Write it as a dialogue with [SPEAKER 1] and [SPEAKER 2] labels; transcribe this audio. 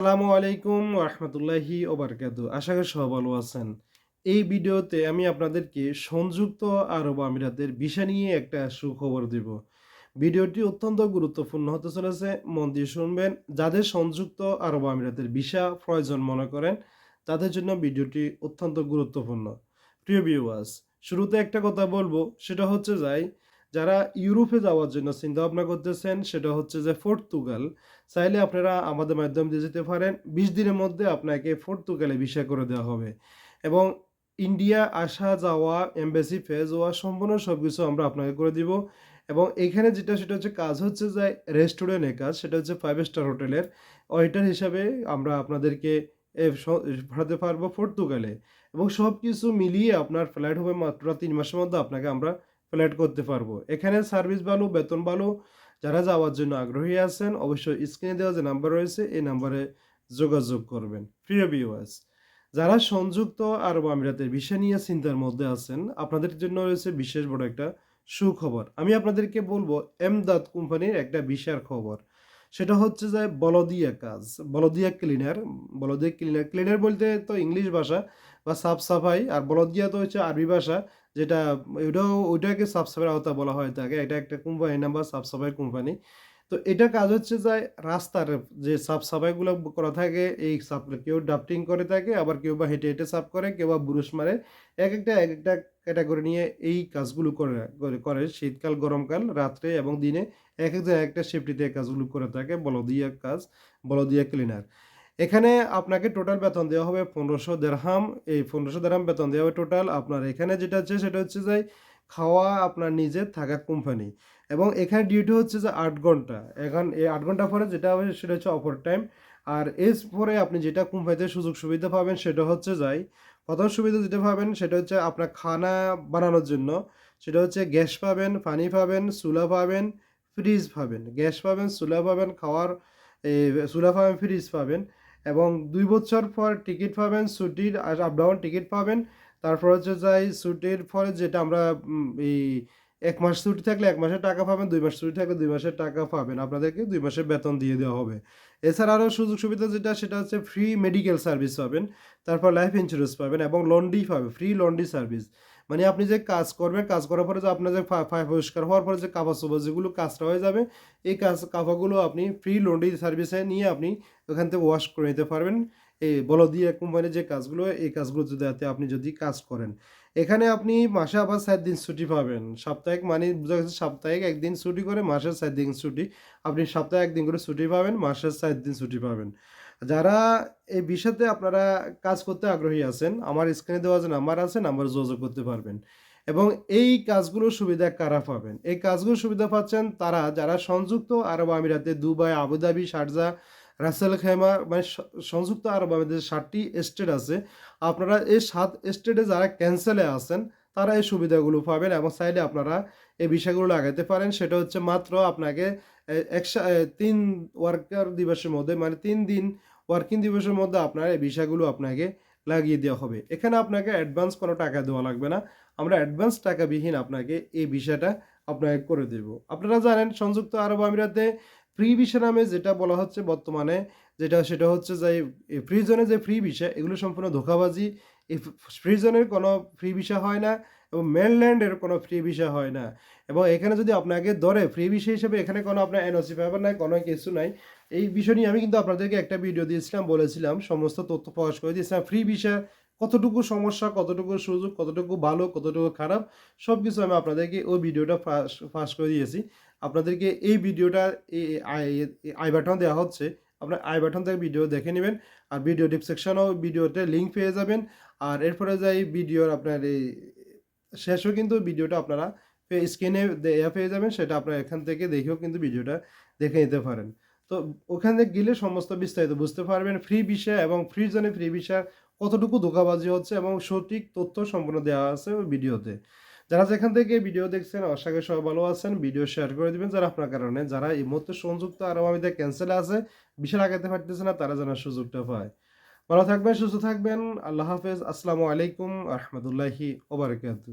[SPEAKER 1] আসসালামু আলাইকুম রহমতুল্লাহি ওবরকাত আশা করি সব ভালো আছেন। এই ভিডিওতে আমি আপনাদেরকে সংযুক্ত আরব আমিরাতের ভিসা নিয়ে একটা সুখবর দেব। ভিডিওটি অত্যন্ত গুরুত্বপূর্ণ হতে চলেছে, মন দিয়ে শুনবেন। যাদের সংযুক্ত আরব আমিরাতের ভিসা প্রয়োজন মনে করেন, তাদের জন্য ভিডিওটি অত্যন্ত গুরুত্বপূর্ণ। প্রিয় ভিউয়ার্স শুরুতে একটা কথা বলব, সেটা হচ্ছে যাই যারা ইউরোপে যাওয়ার জন্য চিন্তা ভাবনা করতেছেন, সেটা হচ্ছে যে পর্তুগাল। চাইলে আপনারা আমাদের মাধ্যম দিয়ে যেতে পারেন। বিশ দিনের মধ্যে আপনাকে পর্তুগালে ভিসা করে দেওয়া হবে। এবং ইন্ডিয়া, আসা, যাওয়া, এমবেসি, ফেজ হওয়া সম্পূর্ণ সব কিছু আমরা আপনাকে করে দিব। এবং এখানে যেটা, সেটা হচ্ছে কাজ হচ্ছে যে রেস্টুরেন্টের কাজ, সেটা হচ্ছে ফাইভ স্টার হোটেলের ওয়েটার হিসাবে আমরা আপনাদেরকে ভাড়াতে পারব পর্তুগালে। এবং সব কিছু মিলিয়ে আপনার ফ্লাইট হবে মাত্র তিন মাসের মধ্যে আপনাকে আমরা ফ্লাইট করতে পারব। এখানে সার্ভিস ভালো বেতন ভালো যারা যাওয়ার জন্য আগ্রহী আছেন, অবশ্যই স্ক্রিনে দেওয়া যে নাম্বার রয়েছে, এই নাম্বারে যোগাযোগ করবেন। প্রিয় ভিউয়ার্স যারা সংযুক্ত আরব আমিরাতের ভিসা নিয়ে চিন্তার মধ্যে আছেন, আপনাদের জন্য রয়েছে বিশেষ বড় একটা সুখবর। আমি আপনাদেরকে বলব, এমদাদ কোম্পানির একটা বিশাল খবর। সেটা হচ্ছে যে বলদিয়া কাজ, Baldia cleaner Baldia cleaner cleaner বলতে তো ইংলিশ ভাষা বা সাফ সাফাই আর বলদিয়া তো হচ্ছে আরবি ভাষা যেটা ওইটাও, ওইটাকে সাফ আওতা বলা হয় থাকে এটা একটা কোম্পানি নাম্বার বা কোম্পানি তো এটা কাজ হচ্ছে যে, রাস্তার যে সাফ সাফাইগুলো করা থাকে, এই সাপ কেউ ডাফটিং করে থাকে, আবার কেউ বা হেঁটে হেঁটে সাফ করে, কেউ বা বুরুষ মারে। এক একটা এক একটা ক্যাটাগরি নিয়ে এই কাজগুলো করে, করে- শীতকাল, গরমকাল, রাত্রে এবং দিনে এক একজন এক একটা সেফটিতে কাজগুলো করে থাকে। বলদিয়া কাজ, বলদিয়া ক্লিনার এখানে আপনাকে টোটাল বেতন দেওয়া হবে পনেরোশো দেড়হাম। এই পনেরোশো দেড়হাম বেতন দেওয়া হবে টোটাল আপনার এখানে যেটা আছে সেটা হচ্ছে যে খাওয়া আপনার নিজের থাকা কোম্পানি এবং এখানে ডিউটি হচ্ছে যে আট ঘণ্টা। এখন এই আট ঘণ্টা পরে যেটা হবে সেটা হচ্ছে অপর টাইম আর এর পরে আপনি যেটা কোম্পানিতে সুযোগ সুবিধা পাবেন সেটা হচ্ছে যাই, প্রথম সুবিধা যেটা পাবেন সেটা হচ্ছে আপনার খানা বানানোর জন্য। সেটা হচ্ছে গ্যাস পাবেন, পানি পাবেন, চুলা পাবেন ফ্রিজ পাবেন। গ্যাস পাবেন, চুলা পাবেন, খাওয়ার চুলা পাবেন ফ্রিজ পাবেন। এবং দুই বছর পর টিকিট পাবেন, ছুটির আপ ডাউন টিকিট পাবেন। তারপর হচ্ছে যাই ছুটির পরে যেটা আমরা এই এক মাস ছুটি থাকলে এক মাসের টাকা পাবেন, দুই মাস ছুটি থাকলে দুই মাসের টাকা পাবেন। আপনাদেরকে দুই মাসের বেতন দিয়ে দেওয়া হবে। এছাড়া আরও সুযোগ সুবিধা যেটা, সেটা হচ্ছে ফ্রি মেডিকেল সার্ভিস পাবেন, তারপর লাইফ ইন্স্যুরেন্স পাবেন এবং লন্ডি পাবেন ফ্রি লন্ডি সার্ভিস মানে আপনি যে কাজ করবেন, কাজ করার পরে যে আপনার যে পরিষ্কার হওয়ার পরে যে কাপড় চোপড় যেগুলো কাজটা হয়ে যাবে, এই কাজ কাপড়গুলো আপনি ফ্রি লন্ড্রি সার্ভিসে নিয়ে আপনি ওখান থেকে ওয়াশ করে নিতে পারবেন। এই বলদিয়া কোম্পানির যে কাজগুলো, এই কাজগুলো যদি আপনি যদি কাজ করেন, এখানে আপনি মাসে আবার সাত দিন ছুটি পাবেন। সাপ্তাহিক মানে বোঝা গেছে সাপ্তাহিক একদিন ছুটি করে মাসের সাত দিন ছুটি। আপনি সপ্তাহে একদিন করে ছুটি পাবেন, মাসের সাত দিন ছুটি পাবেন। যারা এই বিষয়তে আপনারা কাজ করতে আগ্রহী আছেন, আমার স্ক্রিনে দেওয়া যে নাম্বার আছে নাম্বার যোগাযোগ করতে পারবেন। এবং এই কাজগুলোর সুবিধা কারা পাবেন? এই কাজগুলোর সুবিধা পাচ্ছেন তারা, যারা সংযুক্ত আরব আমিরাতে, Dubai, Abu Dhabi, Sharjah Ras al Khaimah মানে সংযুক্ত আরব আমিরাতে সাতটি স্টেট আছে। আপনারা এই সাত স্টেটে যারা ক্যান্সেলে আছেন তারা এই সুবিধাগুলো পাবেন এবং চাইলে আপনারা এই বিষয়গুলো লাগাতে পারেন। সেটা হচ্ছে মাত্র আপনাকে এ, একশো তিন ওয়ার্কার দিবসের মধ্যে মানে তিন দিন ওয়ার্কিং দিবসের মধ্যে আপনার এই বিষয়গুলো আপনাকে লাগিয়ে দেওয়া হবে। এখানে আপনাকে অ্যাডভান্স কোনো টাকা দেওয়া লাগবে না। আমরা অ্যাডভান্স টাকাবিহীন আপনাকে এই বিষয়টা আপনাকে করে দেব। আপনারা জানেন সংযুক্ত আরব আমিরাতে ফ্রি ভিসা নামে যেটা বলা হচ্ছে বর্তমানে, যেটা, সেটা হচ্ছে যে ফ্রি জোনে যে ফ্রি ভিসা এগুলো সম্পূর্ণ ধোকাবাজি। এই ফ্রি জোনের কোনো ফ্রি ভিসা হয় না এবং মেনল্যান্ডের কোনো ফ্রি ভিসা হয় না। এবং এখানে যদি আপনাকে ধরে ফ্রি ভিসা হিসেবে এখানে কোনো আপনার এনওসি পেপার নাই, কোনো কিছু নাই, এই বিষয় নিয়ে আমি কিন্তু আপনাদেরকে একটা ভিডিও দিয়েছিলাম, বলেছিলাম, সমস্ত তথ্য প্রকাশ করে দিয়েছিলাম। ফ্রি ভিসা কতটুকু সমস্যা, কতটুকু সুযোগ, কতটুকু ভালো, কতটুকু খারাপ সব কিছু আমি আপনাদেরকে ওই ভিডিওটা ফাঁস করে দিয়েছি। আপনাদেরকে এই ভিডিওটা আই বাটন দেওয়া হচ্ছে, আপনার আই বাটন থেকে ভিডিও দেখে নেবেন, আর ভিডিও ডিসক্রিপশনেও ভিডিওতে লিঙ্ক পেয়ে যাবেন, আর এরপরে যাই ভিডিওর আপনার এই, শেষও কিন্তু ভিডিওটা আপনারা স্ক্রিনে দেয়া পেয়ে যাবেন, সেটা আপনারা এখান থেকে দেখেও কিন্তু ভিডিওটা দেখে নিতে পারেন। তো ওখানে গেলে সমস্ত বিস্তারিত বুঝতে পারবেন ফ্রি বিষয় এবং ফ্রি জোনে ফ্রি বিষয় কতটুকু ধোকাবাজি হচ্ছে এবং সঠিক তথ্য সম্পূর্ণ দেওয়া আছে ওই ভিডিওতে। যারা যেখান থেকে ভিডিও দেখছেন আশা করি সবাই ভালো আছেন। ভিডিও শেয়ার করে দিবেন যারা আপনার কারণে। যারা এই মুহূর্তে সংযুক্ত আরব আমিতে ক্যান্সেল আছে, বিশাল আগাতে পারতেছে না, তারা যেন সুযোগটা পায়। ভালো থাকবেন, সুস্থ থাকবেন। আল্লাহ হাফেজ। আসসালামু আলাইকুম রহমতুল্লাহি ওবরাকাতু